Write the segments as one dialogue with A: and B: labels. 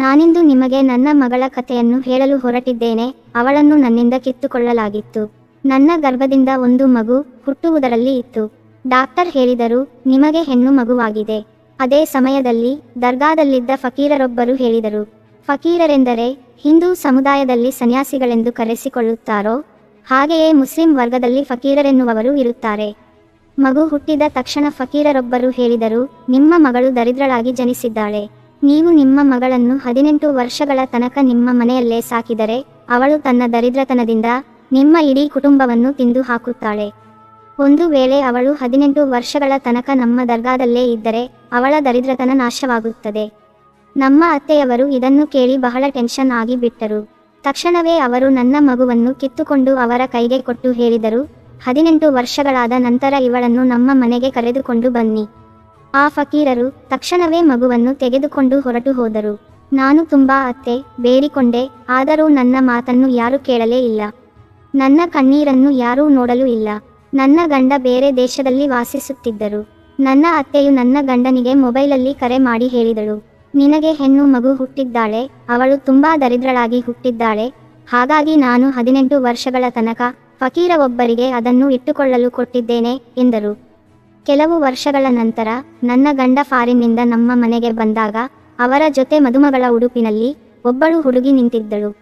A: ನಾನಿಂದು ನಿಮಗೆ ನನ್ನ ಮಗಳ ಕಥೆಯನ್ನು ಹೇಳಲು ಹೊರಟಿದ್ದೇನೆ, ಅವಳನ್ನು ನನ್ನಿಂದ ಕಿತ್ತುಕೊಳ್ಳಲಾಗಿತ್ತು. ನನ್ನ ಗರ್ಭದಿಂದ ಒಂದು ಮಗು ಹುಟ್ಟುವುದರಲ್ಲಿ ಇತ್ತು. ಡಾಕ್ಟರ್ ಹೇಳಿದರು, ನಿಮಗೆ ಹೆಣ್ಣು ಮಗುವಾಗಿದೆ. ಅದೇ ಸಮಯದಲ್ಲಿ ದರ್ಗಾದಲ್ಲಿದ್ದ ಫಕೀರರೊಬ್ಬರು ಹೇಳಿದರು, ಫಕೀರರೆಂದರೆ ಹಿಂದೂ ಸಮುದಾಯದಲ್ಲಿ ಸನ್ಯಾಸಿಗಳೆಂದು ಕರೆಸಿಕೊಳ್ಳುತ್ತಾರೋ? ಹಾಗೆಯೇ ಮುಸ್ಲಿಂ ವರ್ಗದಲ್ಲಿ ಫಕೀರರೆನ್ನುವವರು ಇರುತ್ತಾರೆ. ಮಗು ಹುಟ್ಟಿದ ತಕ್ಷಣ ಫಕೀರರೊಬ್ಬರು ಹೇಳಿದರು, ನಿಮ್ಮ ಮಗಳು ದರಿದ್ರಳಾಗಿ ಜನಿಸಿದ್ದಾಳೆ. ನೀವು ನಿಮ್ಮ ಮಗಳನ್ನು ಹದಿನೆಂಟು ವರ್ಷಗಳ ತನಕ ನಿಮ್ಮ ಮನೆಯಲ್ಲೇ ಸಾಕಿದರೆ, ಅವಳು ತನ್ನ ದರಿದ್ರತನದಿಂದ ನಿಮ್ಮ ಇಡೀ ಕುಟುಂಬವನ್ನು ತಿಂದು ಹಾಕುತ್ತಾಳೆ. ಒಂದು ವೇಳೆ ಅವಳು ಹದಿನೆಂಟು ವರ್ಷಗಳ ತನಕ ನಮ್ಮ ದರ್ಗಾದಲ್ಲೇ ಇದ್ದರೆ, ಅವಳ ದರಿದ್ರತನ ನಾಶವಾಗುತ್ತದೆ. ನಮ್ಮ ಅತ್ತೆಯವರು ಇದನ್ನು ಕೇಳಿ ಬಹಳ ಟೆನ್ಷನ್ ಆಗಿ ಬಿಟ್ಟರು. ತಕ್ಷಣವೇ ಅವರು ನನ್ನ ಮಗುವನ್ನು ಕಿತ್ತುಕೊಂಡು ಅವರ ಕೈಗೆ ಕೊಟ್ಟು ಹೇಳಿದರು, ಹದಿನೆಂಟು ವರ್ಷಗಳಾದ ನಂತರ ಇವಳನ್ನು ನಮ್ಮ ಮನೆಗೆ ಕರೆದುಕೊಂಡು ಬನ್ನಿ. ಆ ಫಕೀರರು ತಕ್ಷಣವೇ ಮಗುವನ್ನು ತೆಗೆದುಕೊಂಡು ಹೊರಟು ಹೋದರು. ನಾನು ತುಂಬಾ ಅತ್ತೆ, ಬೇಡಿಕೊಂಡೆ, ಆದರೂ ನನ್ನ ಮಾತನ್ನು ಯಾರು ಕೇಳಲೇ ಇಲ್ಲ. ನನ್ನ ಕಣ್ಣೀರನ್ನು ಯಾರೂ ನೋಡಲು ಇಲ್ಲ. ನನ್ನ ಗಂಡ ಬೇರೆ ದೇಶದಲ್ಲಿ ವಾಸಿಸುತ್ತಿದ್ದರು. ನನ್ನ ಅತ್ತೆಯು ನನ್ನ ಗಂಡನಿಗೆ ಮೊಬೈಲಲ್ಲಿ ಕರೆ ಮಾಡಿ ಹೇಳಿದಳು. ನಿನಗೆ ಹೆಣ್ಣು ಮಗು ಹುಟ್ಟಿದ್ದಾಳೆ, ಅವಳು ತುಂಬಾ ದರಿದ್ರಳಾಗಿ ಹುಟ್ಟಿದ್ದಾಳೆ, ಹಾಗಾಗಿ ನಾನು ಹದಿನೆಂಟು ವರ್ಷಗಳ ತನಕ ಫಕೀರ ಒಬ್ಬರಿಗೆ ಅದನ್ನು ಇಟ್ಟುಕೊಳ್ಳಲು ಕೊಟ್ಟಿದ್ದೇನೆ, ಎಂದರು. ಕೆಲವು ವರ್ಷಗಳ ನಂತರ ನನ್ನ ಗಂಡ ಫಾರಿನ್ನಿಂದ ನಮ್ಮ ಮನೆಗೆ ಬಂದಾಗ ಅವರ ಜೊತೆ ಮದುಮಗಳ ಉಡುಪಿನಲ್ಲಿ ಒಬ್ಬಳು ಹುಡುಗಿ ನಿಂತಿದ್ದಳು.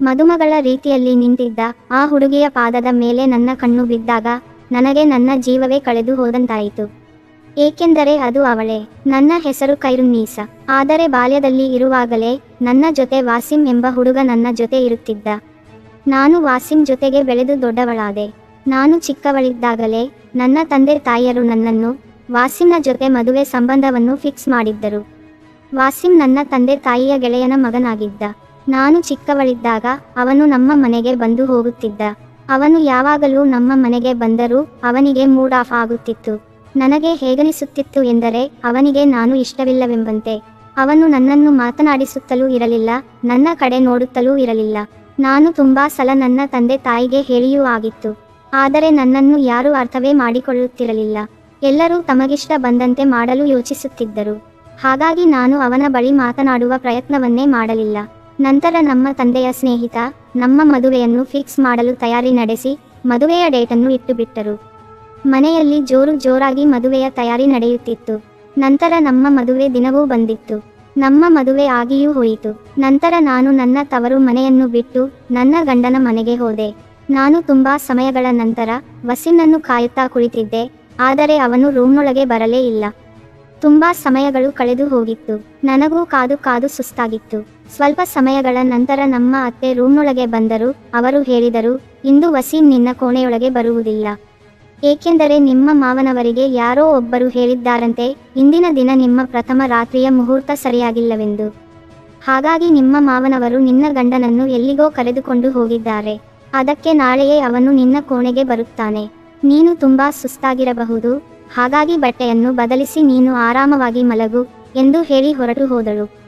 A: ಮದುಮಗಳ ರೀತಿಯಲ್ಲಿ ನಿಂತಿದ್ದ ಆ ಹುಡುಗಿಯ ಪಾದದ ಮೇಲೆ ನನ್ನ ಕಣ್ಣು ಬಿದ್ದಾಗ ನನಗೆ ನನ್ನ ಜೀವವೇ ಕಳೆದು ಹೋದಂತಾಯಿತು. ಏಕೆಂದರೆ ಅದು ಅವಳೇ. ನನ್ನ ಹೆಸರು ಕೈರುನ್ನೀಸ ಆದರೆ ಬಾಲ್ಯದಲ್ಲಿ ಇರುವಾಗಲೇ ನನ್ನ ಜೊತೆ ವಾಸಿಂ ಎಂಬ ಹುಡುಗ ನನ್ನ ಜೊತೆ ಇರುತ್ತಿದ್ದ. ನಾನು ವಾಸಿಂ ಜೊತೆಗೆ ಬೆಳೆದು ದೊಡ್ಡವಳಾದೆ. ನಾನು ಚಿಕ್ಕವಳಿದ್ದಾಗಲೇ ನನ್ನ ತಂದೆ ತಾಯಿಯರು ನನ್ನನ್ನು ವಾಸಿಂನ ಜೊತೆ ಮದುವೆ ಸಂಬಂಧವನ್ನು ಫಿಕ್ಸ್ ಮಾಡಿದ್ದರು. ವಾಸಿಂ ನನ್ನ ತಂದೆ ತಾಯಿಯ ಗೆಳೆಯನ ಮಗನಾಗಿದ್ದ. ನಾನು ಚಿಕ್ಕವಳಿದ್ದಾಗ ಅವನು ನಮ್ಮ ಮನೆಗೆ ಬಂದು ಹೋಗುತ್ತಿದ್ದ. ಅವನು ಯಾವಾಗಲೂ ನಮ್ಮ ಮನೆಗೆ ಬಂದರೂ ಅವನಿಗೆ ಮೂಡ್ ಆಫ್ ಆಗುತ್ತಿತ್ತು. ನನಗೆ ಹೇಗನಿಸುತ್ತಿತ್ತು ಎಂದರೆ ಅವನಿಗೆ ನಾನು ಇಷ್ಟವಿಲ್ಲವೆಂಬಂತೆ. ಅವನು ನನ್ನನ್ನು ಮಾತನಾಡಿಸುತ್ತಲೂ ಇರಲಿಲ್ಲ, ನನ್ನ ಕಡೆ ನೋಡುತ್ತಲೂ ಇರಲಿಲ್ಲ. ನಾನು ತುಂಬಾ ಸಲ ನನ್ನ ತಂದೆ ತಾಯಿಗೆ ಹೇಳಿಯೂ ಆಗಿತ್ತು. ಆದರೆ ನನ್ನನ್ನು ಯಾರೂ ಅರ್ಥವೇ ಮಾಡಿಕೊಳ್ಳುತ್ತಿರಲಿಲ್ಲ. ಎಲ್ಲರೂ ತಮಗಿಷ್ಟ ಬಂದಂತೆ ಮಾಡಲು ಯೋಚಿಸುತ್ತಿದ್ದರು. ಹಾಗಾಗಿ ನಾನು ಅವನ ಬಳಿ ಮಾತನಾಡುವ ಪ್ರಯತ್ನವನ್ನೇ ಮಾಡಲಿಲ್ಲ. ನಂತರ ನಮ್ಮ ತಂದೆಯ ಸ್ನೇಹಿತ, ನಮ್ಮ ಮದುವೆಯನ್ನು ಫಿಕ್ಸ್ ಮಾಡಲು ತಯಾರಿ ನಡೆಸಿ, ಮದುವೆಯ ಡೇಟನ್ನು ಇಟ್ಟುಬಿಟ್ಟರು. ಮನೆಯಲ್ಲಿ ಜೋರು ಜೋರಾಗಿ ಮದುವೆಯ ತಯಾರಿ ನಡೆಯುತ್ತಿತ್ತು. ನಂತರ ನಮ್ಮ ಮದುವೆ ದಿನವೂ ಬಂದಿತ್ತು. ನಮ್ಮ ಮದುವೆ ಆಗಿಯೂ ಹೋಯಿತು. ನಂತರ ನಾನು ನನ್ನ ತವರು ಮನೆಯನ್ನು ಬಿಟ್ಟು ನನ್ನ ಗಂಡನ ಮನೆಗೆ ಹೋದೆ. ನಾನು ತುಂಬಾ ಸಮಯಗಳ ನಂತರ ವಸಿಮ್ನನ್ನು ಕಾಯುತ್ತಾ ಕುಳಿತಿದ್ದೆ, ಆದರೆ ಅವನು ರೂಮ್ನೊಳಗೆ ಬರಲೇ ಇಲ್ಲ. ತುಂಬಾ ಸಮಯಗಳು ಕಳೆದು ಹೋಗಿತ್ತು. ನನಗೂ ಕಾದು ಕಾದು ಸುಸ್ತಾಗಿತ್ತು. ಸ್ವಲ್ಪ ಸಮಯಗಳ ನಂತರ ನಮ್ಮ ಅತ್ತೆ ರೂಮ್ನೊಳಗೆ ಬಂದರು, ಅವರು ಹೇಳಿದರು, ಇಂದು ವಸೀಂ ನಿನ್ನ ಕೋಣೆಯೊಳಗೆ ಬರುವುದಿಲ್ಲ. ಏಕೆಂದರೆ ನಿಮ್ಮ ಮಾವನವರಿಗೆ ಯಾರೋ ಒಬ್ಬರು ಹೇಳಿದ್ದಾರಂತೆ, ಇಂದಿನ ದಿನ ನಿಮ್ಮ ಪ್ರಥಮ ರಾತ್ರಿಯ ಮುಹೂರ್ತ ಸರಿಯಾಗಿಲ್ಲವೆಂದು. ಹಾಗಾಗಿ ನಿಮ್ಮ ಮಾವನವರು ನಿನ್ನ ಗಂಡನನ್ನು ಎಲ್ಲಿಗೋ ಕರೆದುಕೊಂಡು ಹೋಗಿದ್ದಾರೆ. ಅದಕ್ಕೆ ನಾಳೆಯೇ ಅವನು ನಿನ್ನ ಕೋಣೆಗೆ ಬರುತ್ತಾನೆ. ನೀನು ತುಂಬಾ ಸುಸ್ತಾಗಿರಬಹುದು. ಹಾಗಾಗಿ ಬಟ್ಟೆಯನ್ನು ಬದಲಿಸಿ ನೀನು ಆರಾಮವಾಗಿ ಮಲಗು ಎಂದು ಹೇಳಿ ಹೊರಟು ಹೋದಳು.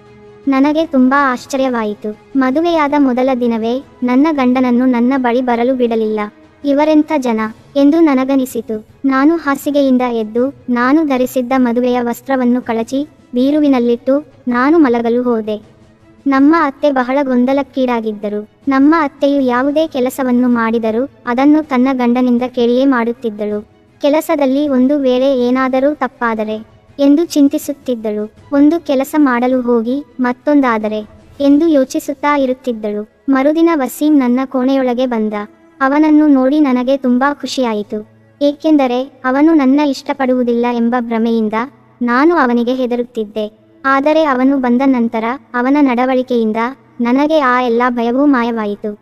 A: ನನಗೆ ತುಂಬಾ ಆಶ್ಚರ್ಯವಾಯಿತು. ಮದುವೆಯಾದ ಮೊದಲ ದಿನವೇ ನನ್ನ ಗಂಡನನ್ನು ನನ್ನ ಬಳಿ ಬರಲು ಬಿಡಲಿಲ್ಲ. ಇವರೆಂಥ ಜನ ಎಂದು ನನಗನಿಸಿತು. ನಾನು ಹಾಸಿಗೆಯಿಂದ ಎದ್ದು ನಾನು ಧರಿಸಿದ್ದ ಮದುವೆಯ ವಸ್ತ್ರವನ್ನು ಕಳಚಿ ಬೀರುವಿನಲ್ಲಿಟ್ಟು ನಾನು ಮಲಗಲು ಹೋದೆ. ನಮ್ಮ ಅತ್ತೆ ಬಹಳ ಗೊಂದಲಕ್ಕೀಡಾಗಿದ್ದರು. ನಮ್ಮ ಅತ್ತೆಯು ಯಾವುದೇ ಕೆಲಸವನ್ನು ಮಾಡಿದರೂ ಅದನ್ನು ತನ್ನ ಗಂಡನಿಂದ ಕೇಳಿಯೇ ಮಾಡುತ್ತಿದ್ದಳು. ಕೆಲಸದಲ್ಲಿ ಒಂದು ವೇಳೆ ಏನಾದರೂ ತಪ್ಪಾದರೆ ಎಂದು ಚಿಂತಿಸುತ್ತಿದ್ದಳು. ಒಂದು ಕೆಲಸ ಮಾಡಲು ಹೋಗಿ ಮತ್ತೊಂದಾದರೆ ಎಂದು ಯೋಚಿಸುತ್ತಾ ಇರುತ್ತಿದ್ದಳು. ಮರುದಿನ ವಸೀಂ ನನ್ನ ಕೋಣೆಯೊಳಗೆ ಬಂದ. ಅವನನ್ನು ನೋಡಿ ನನಗೆ ತುಂಬಾ ಖುಷಿಯಾಯಿತು. ಏಕೆಂದರೆ ಅವನು ನನ್ನ ಇಷ್ಟಪಡುವುದಿಲ್ಲ ಎಂಬ ಭ್ರಮೆಯಿಂದ ನಾನು ಅವನಿಗೆ ಹೆದರುತ್ತಿದ್ದೆ. ಆದರೆ ಅವನು ಬಂದ ನಂತರ ಅವನ ನಡವಳಿಕೆಯಿಂದ ನನಗೆ ಆ ಎಲ್ಲ ಭಯವೂ ಮಾಯವಾಯಿತು.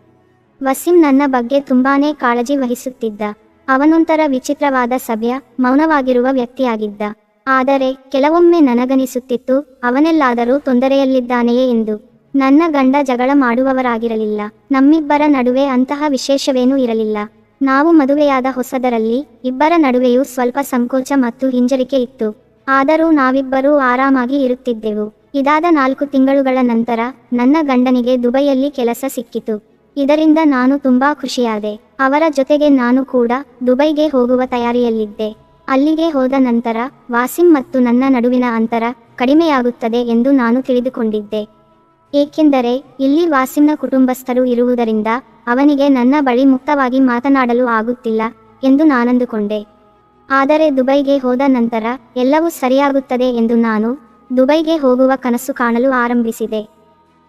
A: ವಸೀಂ ನನ್ನ ಬಗ್ಗೆ ತುಂಬಾನೇ ಕಾಳಜಿ ವಹಿಸುತ್ತಿದ್ದ. ಅವನೊಂಥರ ವಿಚಿತ್ರವಾದ ಸಭ್ಯ, ಮೌನವಾಗಿರುವ ವ್ಯಕ್ತಿಯಾಗಿದ್ದ. ಆದರೆ ಕೆಲವೊಮ್ಮೆ ನನಗನಿಸುತ್ತಿತ್ತು, ಅವನೆಲ್ಲಾದರೂ ತೊಂದರೆಯಲ್ಲಿದ್ದಾನೆಯೇ ಎಂದು. ನನ್ನ ಗಂಡ ಜಗಳ ಮಾಡುವವರಾಗಿರಲಿಲ್ಲ. ನಮ್ಮಿಬ್ಬರ ನಡುವೆ ಅಂತಹ ವಿಶೇಷವೇನೂ ಇರಲಿಲ್ಲ. ನಾವು ಮದುವೆಯಾದ ಹೊಸದರಲ್ಲಿ, ಇಬ್ಬರ ನಡುವೆಯೂ ಸ್ವಲ್ಪ ಸಂಕೋಚ ಮತ್ತು ಹಿಂಜರಿಕೆ ಇತ್ತು. ಆದರೂ ನಾವಿಬ್ಬರೂ ಆರಾಮಾಗಿ ಇರುತ್ತಿದ್ದೆವು. ಇದಾದ ನಾಲ್ಕು ತಿಂಗಳುಗಳ ನಂತರ ನನ್ನ ಗಂಡನಿಗೆ ದುಬೈಯಲ್ಲಿ ಕೆಲಸ ಸಿಕ್ಕಿತು. ಇದರಿಂದ ನಾನು ತುಂಬಾ ಖುಷಿಯಾದೆ. ಅವರ ಜೊತೆಗೆ ನಾನು ಕೂಡ ದುಬೈಗೆ ಹೋಗುವ ತಯಾರಿಯಲ್ಲಿದ್ದೆ. ಅಲ್ಲಿಗೆ ಹೋದ ನಂತರ ವಾಸಿಂ ಮತ್ತು ನನ್ನ ನಡುವಿನ ಅಂತರ ಕಡಿಮೆಯಾಗುತ್ತದೆ ಎಂದು ನಾನು ತಿಳಿದುಕೊಂಡಿದ್ದೆ. ಏಕೆಂದರೆ ಇಲ್ಲಿ ವಾಸಿಂನ ಕುಟುಂಬಸ್ಥರು ಇರುವುದರಿಂದ ಅವನಿಗೆ ನನ್ನ ಬಳಿ ಮುಕ್ತವಾಗಿ ಮಾತನಾಡಲು ಆಗುತ್ತಿಲ್ಲ ಎಂದು ನಾನಂದುಕೊಂಡೆ. ಆದರೆ ದುಬೈಗೆ ಹೋದ ನಂತರ ಎಲ್ಲವೂ ಸರಿಯಾಗುತ್ತದೆ ಎಂದು ನಾನು ದುಬೈಗೆ ಹೋಗುವ ಕನಸು ಕಾಣಲು ಆರಂಭಿಸಿದೆ.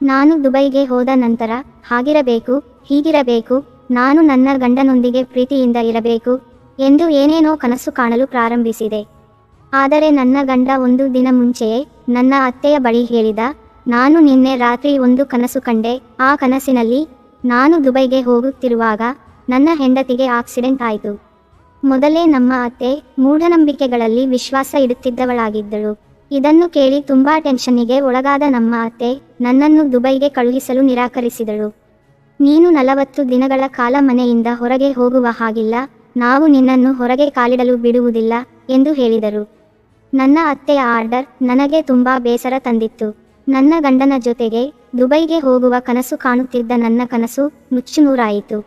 A: ನಾನು ದುಬೈಗೆ ಹೋದ ನಂತರ ಹಾಗಿರಬೇಕು, ಹೀಗಿರಬೇಕು, ನಾನು ನನ್ನ ಗಂಡನೊಂದಿಗೆ ಪ್ರೀತಿಯಿಂದ ಇರಬೇಕು ಎಂದು ಏನೇನೋ ಕನಸು ಕಾಣಲು ಪ್ರಾರಂಭಿಸಿದೆ. ಆದರೆ ನನ್ನ ಗಂಡ ಒಂದು ದಿನ ಮುಂಚೆಯೇ ನನ್ನ ಅತ್ತೆಯ ಬಳಿ ಹೇಳಿದ, ನಾನು ನಿನ್ನೆ ರಾತ್ರಿ ಒಂದು ಕನಸು ಕಂಡೆ, ಆ ಕನಸಿನಲ್ಲಿ ನಾನು ದುಬೈಗೆ ಹೋಗುತ್ತಿರುವಾಗ ನನ್ನ ಹೆಂಡತಿಗೆ ಆಕ್ಸಿಡೆಂಟ್ ಆಯಿತು. ಮೊದಲೇ ನಮ್ಮ ಅತ್ತೆ ಮೂಢನಂಬಿಕೆಗಳಲ್ಲಿ ವಿಶ್ವಾಸ ಇಡುತ್ತಿದ್ದವಳಾಗಿದ್ದಳು. ಇದನ್ನು ಕೇಳಿ ತುಂಬಾ ಟೆನ್ಷನ್ನಿಗೆ ಒಳಗಾದ ನಮ್ಮ ಅತ್ತೆ ನನ್ನನ್ನು ದುಬೈಗೆ ಕಳುಹಿಸಲು ನಿರಾಕರಿಸಿದಳು. ನೀನು ನಲವತ್ತು ದಿನಗಳ ಕಾಲ ಮನೆಯಿಂದ ಹೊರಗೆ ಹೋಗುವ ಹಾಗಿಲ್ಲ, ನಾವು ನಿನ್ನನ್ನು ಹೊರಗೆ ಕಾಲಿಡಲು ಬಿಡುವುದಿಲ್ಲ ಎಂದು ಹೇಳಿದರು. ನನ್ನ ಅತ್ತೆಯ ಆರ್ಡರ್ ನನಗೆ ತುಂಬಾ ಬೇಸರ ತಂದಿತ್ತು. ನನ್ನ ಗಂಡನ ಜೊತೆಗೆ ದುಬೈಗೆ ಹೋಗುವ ಕನಸು ಕಾಣುತ್ತಿದ್ದ ನನ್ನ ಕನಸು ನುಚ್ಚುನೂರಾಯಿತು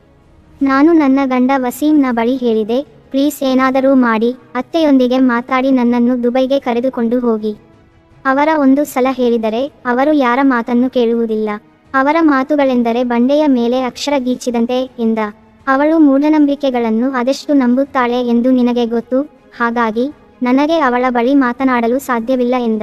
A: ನಾನು ನನ್ನ ಗಂಡ ವಸೀಂನ ಬಳಿ ಹೇಳಿದೆ ಪ್ಲೀಸ್ ಏನಾದರೂ ಮಾಡಿ, ಅತ್ತೆಯೊಂದಿಗೆ ಮಾತಾಡಿ ನನ್ನನ್ನು ದುಬೈಗೆ ಕರೆದುಕೊಂಡು ಹೋಗಿ. ಅವರ ಒಂದು ಸಲ ಹೇಳಿದರೆ, ಅವರು ಯಾರ ಮಾತನ್ನು ಕೇಳುವುದಿಲ್ಲ. ಅವರ ಮಾತುಗಳೆಂದರೆ ಬಂಡೆಯ ಮೇಲೆ ಅಕ್ಷರ ಗೀಚಿದಂತೆ ಎಂದ. ಅವಳು ಮೂಢನಂಬಿಕೆಗಳನ್ನು ಅದೆಷ್ಟು ನಂಬುತ್ತಾಳೆ ಎಂದು ನಿನಗೆ ಗೊತ್ತು? ಹಾಗಾಗಿ, ನನಗೆ ಅವಳ ಬಳಿ ಮಾತನಾಡಲು ಸಾಧ್ಯವಿಲ್ಲ ಎಂದ.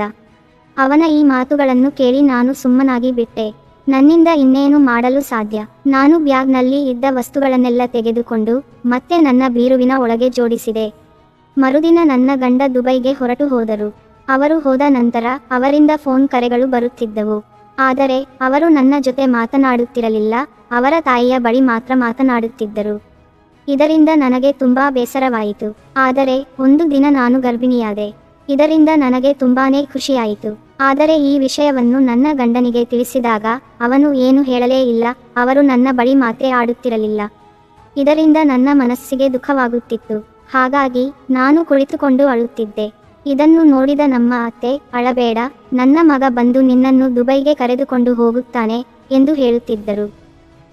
A: ಅವನ ಈ ಮಾತುಗಳನ್ನು ಕೇಳಿ ನಾನು ಸುಮ್ಮನಾಗಿ ಬಿಟ್ಟೆ. ನನ್ನಿಂದ ಇನ್ನೇನು ಮಾಡಲು ಸಾಧ್ಯ? ನಾನು ಬ್ಯಾಗ್ನಲ್ಲಿ ಇದ್ದ ವಸ್ತುಗಳನ್ನೆಲ್ಲ ತೆಗೆದುಕೊಂಡು ಮತ್ತೆ ನನ್ನ ಬೀರುವಿನ ಒಳಗೆ ಜೋಡಿಸಿದೆ. ಮರುದಿನ ನನ್ನ ಗಂಡ ದುಬೈಗೆ ಹೊರಟು ಹೋದರು. ಅವರು ಹೋದ ನಂತರ ಅವರಿಂದ ಫೋನ್ ಕರೆಗಳು ಬರುತ್ತಿದ್ದವು. ಆದರೆ ಅವರು ನನ್ನ ಜೊತೆ ಮಾತನಾಡುತ್ತಿರಲಿಲ್ಲ, ಅವರ ತಾಯಿಯ ಬಳಿ ಮಾತ್ರ ಮಾತನಾಡುತ್ತಿದ್ದರು. ಇದರಿಂದ ನನಗೆ ತುಂಬಾ ಬೇಸರವಾಯಿತು. ಆದರೆ ಒಂದು ದಿನ ನಾನು ಗರ್ಭಿಣಿಯಾದೆ. ಇದರಿಂದ ನನಗೆ ತುಂಬಾನೇ ಖುಷಿಯಾಯಿತು. ಆದರೆ ಈ ವಿಷಯವನ್ನು ನನ್ನ ಗಂಡನಿಗೆ ತಿಳಿಸಿದಾಗ ಅವನು ಏನು ಹೇಳಲೇ ಇಲ್ಲ, ಅವರು ನನ್ನ ಬಳಿ ಮಾತೇ ಆಡುತ್ತಿರಲಿಲ್ಲ. ಇದರಿಂದ ನನ್ನ ಮನಸ್ಸಿಗೆ ದುಃಖವಾಗುತ್ತಿತ್ತು. ಹಾಗಾಗಿ ನಾನು ಕುಳಿತುಕೊಂಡು ಅಳುತ್ತಿದ್ದೆ. ಇದನ್ನು ನೋಡಿದ ನಮ್ಮ ಅತ್ತೆ, ಅಳಬೇಡ, ನನ್ನ ಮಗ ಬಂದು ನಿನ್ನನ್ನು ದುಬೈಗೆ ಕರೆದುಕೊಂಡು ಹೋಗುತ್ತಾನೆ ಎಂದು ಹೇಳುತ್ತಿದ್ದರು.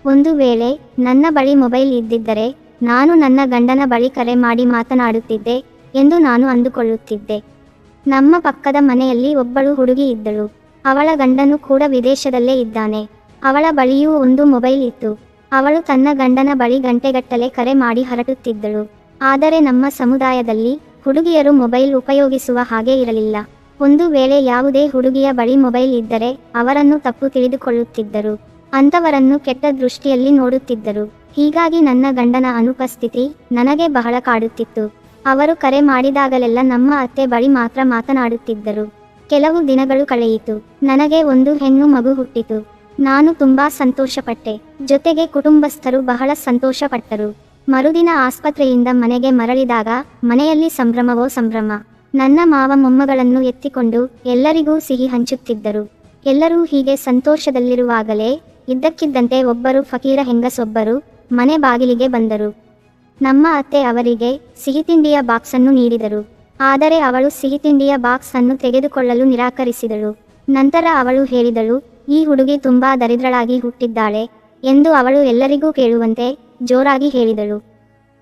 A: ಒಂದು ವೇಳೆ ನನ್ನ ಬಳಿ ಮೊಬೈಲ್ ಇದ್ದಿದ್ದರೆ ನಾನು ನನ್ನ ಗಂಡನ ಬಳಿ ಕರೆ ಮಾಡಿ ಮಾತನಾಡುತ್ತಿದ್ದೆ ಎಂದು ನಾನು ಅಂದುಕೊಳ್ಳುತ್ತಿದ್ದೆ. ನಮ್ಮ ಪಕ್ಕದ ಮನೆಯಲ್ಲಿ ಒಬ್ಬಳು ಹುಡುಗಿ ಇದ್ದಳು. ಅವಳ ಗಂಡನು ಕೂಡ ವಿದೇಶದಲ್ಲೇ ಇದ್ದಾನೆ. ಅವಳ ಬಳಿಯೂ ಒಂದು ಮೊಬೈಲ್ ಇತ್ತು. ಅವಳು ತನ್ನ ಗಂಡನ ಬಳಿ ಗಂಟೆಗಟ್ಟಲೆ ಕರೆ ಮಾಡಿ ಹರಟುತ್ತಿದ್ದಳು. ಆದರೆ ನಮ್ಮ ಸಮುದಾಯದಲ್ಲಿ ಹುಡುಗಿಯರು ಮೊಬೈಲ್ ಉಪಯೋಗಿಸುವ ಹಾಗೆ ಇರಲಿಲ್ಲ. ಒಂದು ವೇಳೆ ಯಾವುದೇ ಹುಡುಗಿಯ ಬಳಿ ಮೊಬೈಲ್ ಇದ್ದರೆ ಅವರನ್ನು ತಪ್ಪು ತಿಳಿದುಕೊಳ್ಳುತ್ತಿದ್ದರು. ಅಂಥವರನ್ನು ಕೆಟ್ಟ ದೃಷ್ಟಿಯಲ್ಲಿ ನೋಡುತ್ತಿದ್ದರು. ಹೀಗಾಗಿ ನನ್ನ ಗಂಡನ ಅನುಪಸ್ಥಿತಿ ನನಗೆ ಬಹಳ ಕಾಡುತ್ತಿತ್ತು. ಅವರು ಕರೆ ಮಾಡಿದಾಗಲೆಲ್ಲ ನಮ್ಮ ಅತ್ತೆ ಬಳಿ ಮಾತ್ರ ಮಾತನಾಡುತ್ತಿದ್ದರು. ಕೆಲವು ದಿನಗಳು ಕಳೆಯಿತು. ನನಗೆ ಒಂದು ಹೆಣ್ಣು ಮಗು ಹುಟ್ಟಿತು. ನಾನು ತುಂಬಾ ಸಂತೋಷಪಟ್ಟೆ. ಜೊತೆಗೆ ಕುಟುಂಬಸ್ಥರು ಬಹಳ ಸಂತೋಷಪಟ್ಟರು. ಮರುದಿನ ಆಸ್ಪತ್ರೆಯಿಂದ ಮನೆಗೆ ಮರಳಿದಾಗ ಮನೆಯಲ್ಲಿ ಸಂಭ್ರಮವೋ ಸಂಭ್ರಮ. ನನ್ನ ಮಾವ ಮೊಮ್ಮಗಳನ್ನು ಎತ್ತಿಕೊಂಡು ಎಲ್ಲರಿಗೂ ಸಿಹಿ ಹಂಚುತ್ತಿದ್ದರು. ಎಲ್ಲರೂ ಹೀಗೆ ಸಂತೋಷದಲ್ಲಿರುವಾಗಲೇ ಇದ್ದಕ್ಕಿದ್ದಂತೆ ಒಬ್ಬರು ಫಕೀರ ಹೆಂಗಸೊಬ್ಬರು ಮನೆ ಬಾಗಿಲಿಗೆ ಬಂದರು. ನಮ್ಮ ಅತ್ತೆ ಅವರಿಗೆ ಸಿಹಿತಿಂಡಿಯ ಬಾಕ್ಸ್ ಅನ್ನು ನೀಡಿದರು. ಆದರೆ ಅವಳು ಸಿಹಿತಿಂಡಿಯ ಬಾಕ್ಸ್ ಅನ್ನು ತೆಗೆದುಕೊಳ್ಳಲು ನಿರಾಕರಿಸಿದಳು. ನಂತರ ಅವಳು ಹೇಳಿದಳು, ಈ ಹುಡುಗಿ ತುಂಬಾ ದರಿದ್ರಳಾಗಿ ಹುಟ್ಟಿದ್ದಾಳೆ ಎಂದು ಅವಳು ಎಲ್ಲರಿಗೂ ಕೇಳುವಂತೆ ಜೋರಾಗಿ ಹೇಳಿದಳು.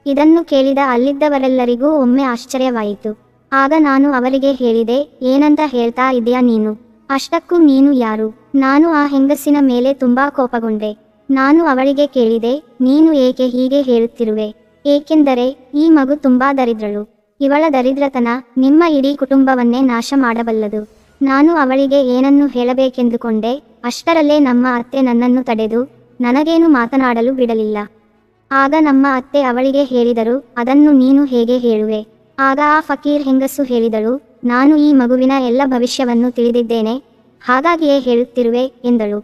A: ಇದನ್ನು ಕೇಳಿದ ಅಲ್ಲಿದ್ದವರೆಲ್ಲರಿಗೂ ಒಮ್ಮೆ ಆಶ್ಚರ್ಯವಾಯಿತು. ಆಗ ನಾನು ಅವರಿಗೆ ಹೇಳಿದೆ, ಏನಂತ ಹೇಳ್ತಾ ಇದೆಯಾ ನೀನು? ಅಷ್ಟಕ್ಕೂ ನೀನು ಯಾರು? ನಾನು ಆ ಹೆಂಗಸಿನ ಮೇಲೆ ತುಂಬಾ ಕೋಪಗೊಂಡೆ. ನಾನು ಅವಳಿಗೆ ಕೇಳಿದೆ, ನೀನು ಏಕೆ ಹೀಗೆ ಹೇಳುತ್ತಿರುವೆ? ಏಕೆಂದರೆ ಈ ಮಗು ತುಂಬಾ ದರಿದ್ರಳು. ಇವಳ ದರಿದ್ರತನ ನಿಮ್ಮ ಇಡೀ ಕುಟುಂಬವನ್ನೇ ನಾಶ ಮಾಡಬಲ್ಲದು. ನಾನು ಅವಳಿಗೆ ಏನನ್ನು ಹೇಳಬೇಕೆಂದುಕೊಂಡೆ, ಅಷ್ಟರಲ್ಲೇ ನಮ್ಮ ಅತ್ತೆ ನನ್ನನ್ನು ತಡೆದು ನನಗೇನು ಮಾತನಾಡಲು ಬಿಡಲಿಲ್ಲ. ಆಗ ನಮ್ಮ ಅತ್ತೆ ಅವಳಿಗೆ ಹೇಳಿದರು, ಅದನ್ನು ನೀನು ಹೇಗೆ ಹೇಳುವೆ? ಆಗ ಆ ಫಕೀರ್ ಹೆಂಗಸು ಹೇಳಿದಳು, ನಾನು ಈ ಮಗುವಿನ ಎಲ್ಲ ಭವಿಷ್ಯವನ್ನು ತಿಳಿದಿದ್ದೇನೆ, ಹಾಗಾಗಿಯೇ ಹೇಳುತ್ತಿರುವೆ, ಎಂದಳು.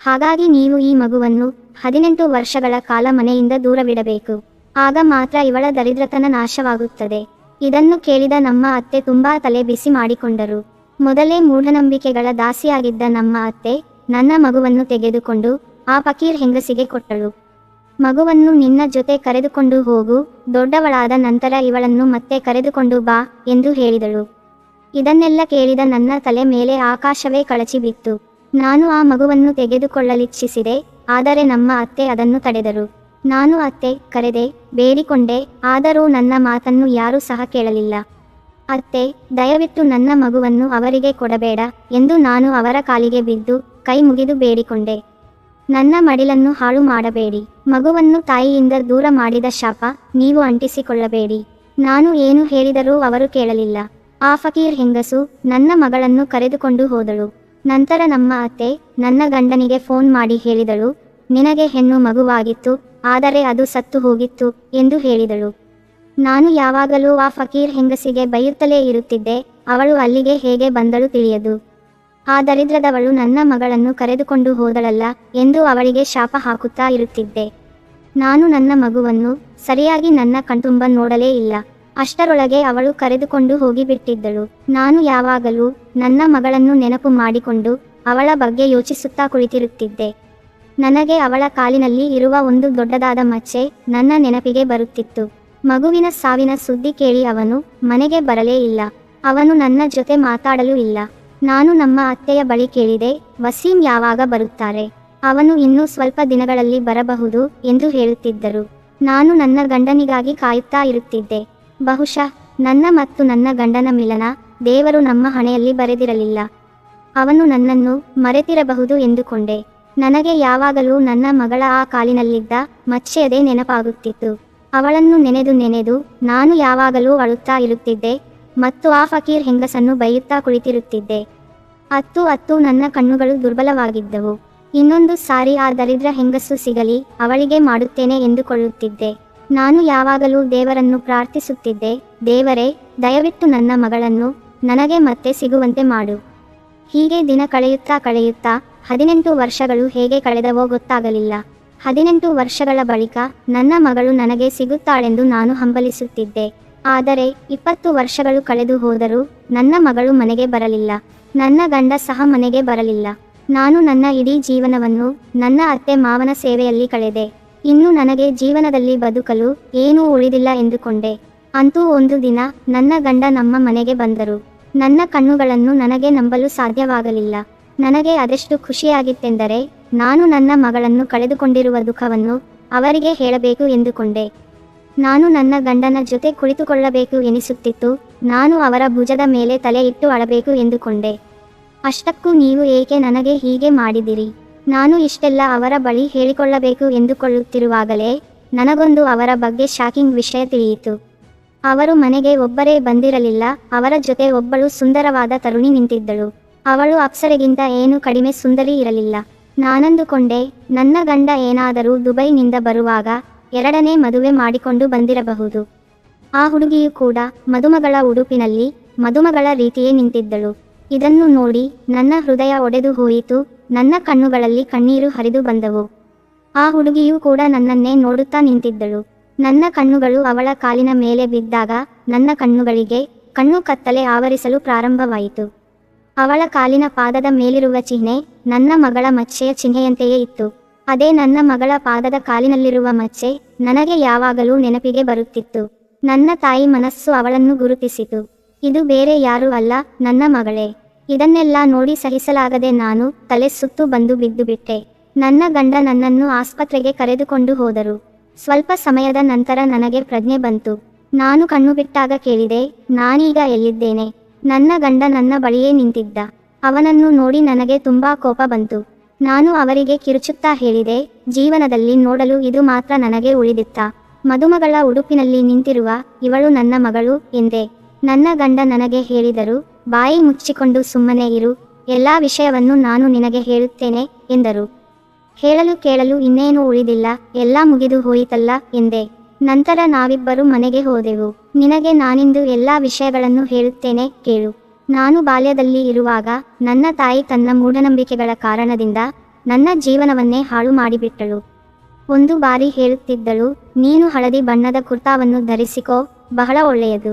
A: ಹಾಗಾಗಿ ನೀವು ಈ ಮಗುವನ್ನು ಹದಿನೆಂಟು ವರ್ಷಗಳ ಕಾಲ ಮನೆಯಿಂದ ದೂರವಿಡಬೇಕು. ಆಗ ಮಾತ್ರ ಇವಳ ದರಿದ್ರತನ ನಾಶವಾಗುತ್ತದೆ. ಇದನ್ನು ಕೇಳಿದ ನಮ್ಮ ಅತ್ತೆ ತುಂಬಾ ತಲೆ ಬಿಸಿ ಮಾಡಿಕೊಂಡರು. ಮೊದಲೇ ಮೂಢನಂಬಿಕೆಗಳ ದಾಸಿಯಾಗಿದ್ದ ನಮ್ಮ ಅತ್ತೆ ನನ್ನ ಮಗುವನ್ನು ತೆಗೆದುಕೊಂಡು ಆ ಫಕೀರ್ ಹೆಂಗಸಿಗೆ ಕೊಟ್ಟಳು. ಮಗುವನ್ನು ನಿನ್ನ ಜೊತೆ ಕರೆದುಕೊಂಡು ಹೋಗು, ದೊಡ್ಡವಳಾದ ನಂತರ ಇವಳನ್ನು ಮತ್ತೆ ಕರೆದುಕೊಂಡು ಬಾ ಎಂದು ಹೇಳಿದಳು. ಇದನ್ನೆಲ್ಲ ಕೇಳಿದ ನನ್ನ ತಲೆ ಮೇಲೆ ಆಕಾಶವೇ ಕಳಚಿ ಬಿತ್ತು. ನಾನು ಆ ಮಗುವನ್ನು ತೆಗೆದುಕೊಳ್ಳಲಿಚ್ಛಿಸಿದೆ, ಆದರೆ ನಮ್ಮ ಅತ್ತೆ ಅದನ್ನು ತಡೆದರು. ನಾನು ಅತ್ತೆ ಕರೆದೆ, ಬೇಡಿಕೊಂಡೆ, ಆದರೂ ನನ್ನ ಮಾತನ್ನು ಯಾರೂ ಸಹ ಕೇಳಲಿಲ್ಲ. ಅತ್ತೆ, ದಯವಿಟ್ಟು ನನ್ನ ಮಗುವನ್ನು ಅವರಿಗೆ ಕೊಡಬೇಡ ಎಂದು ನಾನು ಅವರ ಕಾಲಿಗೆ ಬಿದ್ದು ಕೈ ಮುಗಿದು ಬೇಡಿಕೊಂಡೆ. ನನ್ನ ಮಡಿಲನ್ನು ಹಾಳು ಮಾಡಬೇಡಿ. ಮಗುವನ್ನು ತಾಯಿಯಿಂದ ದೂರ ಮಾಡಿದ ಶಾಪ ನೀವು ಅಂಟಿಸಿಕೊಳ್ಳಬೇಡಿ. ನಾನು ಏನು ಹೇಳಿದರೂ ಅವರು ಕೇಳಲಿಲ್ಲ. ಆ ಫಕೀರ್ ಹೆಂಗಸು ನನ್ನ ಮಗಳನ್ನು ಕರೆದುಕೊಂಡು ಹೋದಳು. ನಂತರ ನಮ್ಮ ಅತ್ತೆ ನನ್ನ ಗಂಡನಿಗೆ ಫೋನ್ ಮಾಡಿ ಹೇಳಿದಳು, ನಿನಗೆ ಹೆಣ್ಣು ಮಗುವಾಗಿತ್ತು ಆದರೆ ಅದು ಸತ್ತು ಹೋಗಿತ್ತು ಎಂದು ಹೇಳಿದಳು. ನಾನು ಯಾವಾಗಲೂ ಆ ಫಕೀರ್ ಹೆಂಗಸಿಗೆ ಬೈಯುತ್ತಲೇ ಇರುತ್ತಿದ್ದೆ, ಅವಳು ಅಲ್ಲಿಗೆ ಹೇಗೆ ಬಂದಳು ತಿಳಿಯದು. ಆ ದರಿದ್ರದವಳು ನನ್ನ ಮಗಳನ್ನು ಕರೆದುಕೊಂಡು ಹೋದಳಲ್ಲ ಎಂದು ಅವಳಿಗೆ ಶಾಪ ಹಾಕುತ್ತಾ ಇರುತ್ತಿದ್ದೆ. ನಾನು ನನ್ನ ಮಗುವನ್ನು ಸರಿಯಾಗಿ ನನ್ನ ಕಣ್ತುಂಬ ನೋಡಲೇ ಇಲ್ಲ. ಅಷ್ಟರೊಳಗೆ ಅವಳು ಕರೆದುಕೊಂಡು ಹೋಗಿಬಿಟ್ಟಿದ್ದಳು. ನಾನು ಯಾವಾಗಲೂ ನನ್ನ ಮಗಳನ್ನು ನೆನಪು ಮಾಡಿಕೊಂಡು ಅವಳ ಬಗ್ಗೆ ಯೋಚಿಸುತ್ತಾ ಕುಳಿತಿರುತ್ತಿದ್ದೆ. ನನಗೆ ಅವಳ ಕಾಲಿನಲ್ಲಿ ಇರುವ ಒಂದು ದೊಡ್ಡದಾದ ಮಚ್ಚೆ ನನ್ನ ನೆನಪಿಗೆ ಬರುತ್ತಿತ್ತು. ಮಗುವಿನ ಸಾವಿನ ಸುದ್ದಿ ಕೇಳಿ ಅವನು ಮನೆಗೆ ಬರಲೇ ಇಲ್ಲ. ಅವನು ನನ್ನ ಜೊತೆ ಮಾತಾಡಲೂ ಇಲ್ಲ. ನಾನು ನಮ್ಮ ಅತ್ತೆಯ ಬಳಿ ಕೇಳಿದೆ, ವಸೀಂ ಯಾವಾಗ ಬರುತ್ತಾರೆ? ಅವನು ಇನ್ನೂ ಸ್ವಲ್ಪ ದಿನಗಳಲ್ಲಿ ಬರಬಹುದು ಎಂದು ಹೇಳುತ್ತಿದ್ದರು. ನಾನು ನನ್ನ ಗಂಡನಿಗಾಗಿ ಕಾಯುತ್ತಾ ಇರುತ್ತಿದ್ದೆ. ಬಹುಶಃ ನನ್ನ ಮತ್ತು ನನ್ನ ಗಂಡನ ಮಿಲನ ದೇವರು ನಮ್ಮ ಹಣೆಯಲ್ಲಿ ಬರೆದಿರಲಿಲ್ಲ. ಅವನು ನನ್ನನ್ನು ಮರೆತಿರಬಹುದು ಎಂದುಕೊಂಡೆ. ನನಗೆ ಯಾವಾಗಲೂ ನನ್ನ ಮಗಳ ಆ ಕಾಲಿನಲ್ಲಿದ್ದ ಮಚ್ಚೆಯದೇ ನೆನಪಾಗುತ್ತಿತ್ತು. ಅವಳನ್ನು ನೆನೆದು ನೆನೆದು ನಾನು ಯಾವಾಗಲೂ ಅಳುತ್ತಾ ಇರುತ್ತಿದ್ದೆ ಮತ್ತು ಆ ಫಕೀರ್ ಹೆಂಗಸನ್ನು ಬೈಯುತ್ತಾ ಕುಳಿತಿರುತ್ತಿದ್ದೆ. ಅತ್ತು ಅತ್ತು ನನ್ನ ಕಣ್ಣುಗಳು ದುರ್ಬಲವಾಗಿದ್ದವು. ಇನ್ನೊಂದು ಸಾರಿ ಆ ದರಿದ್ರ ಹೆಂಗಸು ಸಿಗಲಿ, ಅವಳಿಗೆ ಮಾಡುತ್ತೇನೆ ಎಂದುಕೊಳ್ಳುತ್ತಿದ್ದೆ. ನಾನು ಯಾವಾಗಲೂ ದೇವರನ್ನು ಪ್ರಾರ್ಥಿಸುತ್ತಿದ್ದೆ, ದೇವರೇ, ದಯವಿಟ್ಟು ನನ್ನ ಮಗಳನ್ನು ನನಗೆ ಮತ್ತೆ ಸಿಗುವಂತೆ ಮಾಡು. ಹೀಗೆ ದಿನ ಕಳೆಯುತ್ತಾ ಕಳೆಯುತ್ತಾ ಹದಿನೆಂಟು ವರ್ಷಗಳು ಹೇಗೆ ಕಳೆದವೋ ಗೊತ್ತಾಗಲಿಲ್ಲ. ಹದಿನೆಂಟು ವರ್ಷಗಳ ಬಳಿಕ ನನ್ನ ಮಗಳು ನನಗೆ ಸಿಗುತ್ತಾಳೆಂದು ನಾನು ಹಂಬಲಿಸುತ್ತಿದ್ದೆ. ಆದರೆ ಇಪ್ಪತ್ತು ವರ್ಷಗಳು ಕಳೆದು ಹೋದರೂ ನನ್ನ ಮಗಳು ಮನೆಗೆ ಬರಲಿಲ್ಲ. ನನ್ನ ಗಂಡ ಸಹ ಮನೆಗೆ ಬರಲಿಲ್ಲ. ನಾನು ನನ್ನ ಇಡೀ ಜೀವನವನ್ನು ನನ್ನ ಅತ್ತೆ ಮಾವನ ಸೇವೆಯಲ್ಲಿ ಕಳೆದೆ. ಇನ್ನು ನನಗೆ ಜೀವನದಲ್ಲಿ ಬದುಕಲು ಏನೂ ಉಳಿದಿಲ್ಲ ಎಂದುಕೊಂಡೆ. ಅಂತೂ ಒಂದು ದಿನ ನನ್ನ ಗಂಡ ನಮ್ಮ ಮನೆಗೆ ಬಂದರು. ನನ್ನ ಕಣ್ಣುಗಳನ್ನು ನನಗೆ ನಂಬಲು ಸಾಧ್ಯವಾಗಲಿಲ್ಲ. ನನಗೆ ಅದೆಷ್ಟು ಖುಷಿಯಾಗಿತ್ತೆಂದರೆ ನಾನು ನನ್ನ ಮಗಳನ್ನು ಕಳೆದುಕೊಂಡಿರುವ ದುಃಖವನ್ನು ಅವರಿಗೆ ಹೇಳಬೇಕು ಎಂದುಕೊಂಡೆ. ನಾನು ನನ್ನ ಗಂಡನ ಜೊತೆ ಕುಳಿತುಕೊಳ್ಳಬೇಕು ಎನಿಸುತ್ತಿತ್ತು. ನಾನು ಅವರ ಭುಜದ ಮೇಲೆ ತಲೆ ಇಟ್ಟು ಅಳಬೇಕು ಎಂದುಕೊಂಡೆ. ಅಷ್ಟಕ್ಕೂ ನೀವು ಏಕೆ ನನಗೆ ಹೀಗೆ ಮಾಡಿದಿರಿ ನಾನು ಇಷ್ಟೆಲ್ಲ ಅವರ ಬಳಿ ಹೇಳಿಕೊಳ್ಳಬೇಕು ಎಂದುಕೊಳ್ಳುತ್ತಿರುವಾಗಲೇ ನನಗೊಂದು ಅವರ ಬಗ್ಗೆ ಶಾಕಿಂಗ್ ವಿಷಯ ತಿಳಿಯಿತು. ಅವರು ಮನೆಗೆ ಒಬ್ಬರೇ ಬಂದಿರಲಿಲ್ಲ. ಅವರ ಜೊತೆ ಒಬ್ಬಳು ಸುಂದರವಾದ ತರುಣಿ ನಿಂತಿದ್ದಳು. ಅವಳು ಅಪ್ಸರೆಗಿಂತ ಏನು ಕಡಿಮೆ ಸುಂದರಿ ಇರಲಿಲ್ಲ. ನಾನಂದುಕೊಂಡೆ, ನನ್ನ ಗಂಡ ಏನಾದರೂ ದುಬೈನಿಂದ ಬರುವಾಗ ಎರಡನೇ ಮದುವೆ ಮಾಡಿಕೊಂಡು ಬಂದಿರಬಹುದು. ಆ ಹುಡುಗಿಯು ಕೂಡ ಮದುಮಗಳ ಉಡುಪಿನಲ್ಲಿ ಮದುಮಗಳ ರೀತಿಯೇ ನಿಂತಿದ್ದಳು. ಇದನ್ನು ನೋಡಿ ನನ್ನ ಹೃದಯ ಒಡೆದು ಹೋಯಿತು, ನನ್ನ ಕಣ್ಣುಗಳಲ್ಲಿ ಕಣ್ಣೀರು ಹರಿದು ಬಂದವು. ಆ ಹುಡುಗಿಯೂ ಕೂಡ ನನ್ನನ್ನೇ ನೋಡುತ್ತಾ ನಿಂತಿದ್ದಳು. ನನ್ನ ಕಣ್ಣುಗಳು ಅವಳ ಕಾಲಿನ ಮೇಲೆ ಬಿದ್ದಾಗ ನನ್ನ ಕಣ್ಣುಗಳಿಗೆ ಕಣ್ಣು ಕತ್ತಲೆ ಆವರಿಸಲು ಪ್ರಾರಂಭವಾಯಿತು. ಅವಳ ಕಾಲಿನ ಪಾದದ ಮೇಲಿರುವ ಚಿಹ್ನೆ ನನ್ನ ಮಗಳ ಮಚ್ಚೆಯ ಚಿಹ್ನೆಯಂತೆಯೇ ಇತ್ತು. ಅದೇ ನನ್ನ ಮಗಳ ಪಾದದ ಕಾಲಿನಲ್ಲಿರುವ ಮಚ್ಚೆ ನನಗೆ ಯಾವಾಗಲೂ ನೆನಪಿಗೆ ಬರುತ್ತಿತ್ತು. ನನ್ನ ತಾಯಿ ಮನಸ್ಸು ಅವಳನ್ನು ಗುರುತಿಸಿತು. ಇದು ಬೇರೆ ಯಾರೂ ಅಲ್ಲ, ನನ್ನ ಮಗಳೇ. ಇದನ್ನೆಲ್ಲ ನೋಡಿ ಸಹಿಸಲಾಗದೆ ನಾನು ತಲೆ ಸುತ್ತು ಬಂದು ಬಿದ್ದು ಬಿಟ್ಟೆ. ನನ್ನ ಗಂಡ ನನ್ನನ್ನು ಆಸ್ಪತ್ರೆಗೆ ಕರೆದುಕೊಂಡು ಹೋದರು. ಸ್ವಲ್ಪ ಸಮಯದ ನಂತರ ನನಗೆ ಪ್ರಜ್ಞೆ ಬಂತು. ನಾನು ಕಣ್ಣು ಬಿಟ್ಟಾಗ ಕೇಳಿದೆ, ನಾನೀಗ ಎಲ್ಲಿದ್ದೇನೆ? ನನ್ನ ಗಂಡ ನನ್ನ ಬಳಿಯೇ ನಿಂತಿದ್ದ. ಅವನನ್ನು ನೋಡಿ ನನಗೆ ತುಂಬಾ ಕೋಪ ಬಂತು. ನಾನು ಅವರಿಗೆ ಕಿರುಚುತ್ತಾ ಹೇಳಿದೆ, ಜೀವನದಲ್ಲಿ ನೋಡಲು ಇದು ಮಾತ್ರ ನನಗೆ ಉಳಿದಿತ್ತ. ಮದುಮಗಳ ಉಡುಪಿನಲ್ಲಿ ನಿಂತಿರುವ ಇವಳು ನನ್ನ ಮಗಳು ಎಂದೆ. ನನ್ನ ಗಂಡ ನನಗೆ ಹೇಳಿದರು, ಬಾಯಿ ಮುಚ್ಚಿಕೊಂಡು ಸುಮ್ಮನೆ ಇರು, ಎಲ್ಲಾ ವಿಷಯವನ್ನು ನಾನು ನಿನಗೆ ಹೇಳುತ್ತೇನೆ ಎಂದರು. ಹೇಳಲು ಕೇಳಲು ಇನ್ನೇನು ಉಳಿದಿಲ್ಲ, ಎಲ್ಲ ಮುಗಿದು ಹೋಯಿತಲ್ಲ ಎಂದೆ. ನಂತರ ನಾವಿಬ್ಬರು ಮನೆಗೆ ಹೋದೆವು. ನಿನಗೆ ನಾನಿಂದು ಎಲ್ಲಾ ವಿಷಯಗಳನ್ನು ಹೇಳುತ್ತೇನೆ, ಕೇಳು. ನಾನು ಬಾಲ್ಯದಲ್ಲಿ ಇರುವಾಗ ನನ್ನ ತಾಯಿ ತನ್ನ ಮೂಢನಂಬಿಕೆಗಳ ಕಾರಣದಿಂದ ನನ್ನ ಜೀವನವನ್ನೇ ಹಾಳು ಮಾಡಿಬಿಟ್ಟಳು. ಒಂದು ಬಾರಿ ಹೇಳುತ್ತಿದ್ದಳು, ನೀನು ಹಳದಿ ಬಣ್ಣದ ಕುರ್ತಾವನ್ನು ಧರಿಸಿಕೋ, ಬಹಳ ಒಳ್ಳೆಯದು.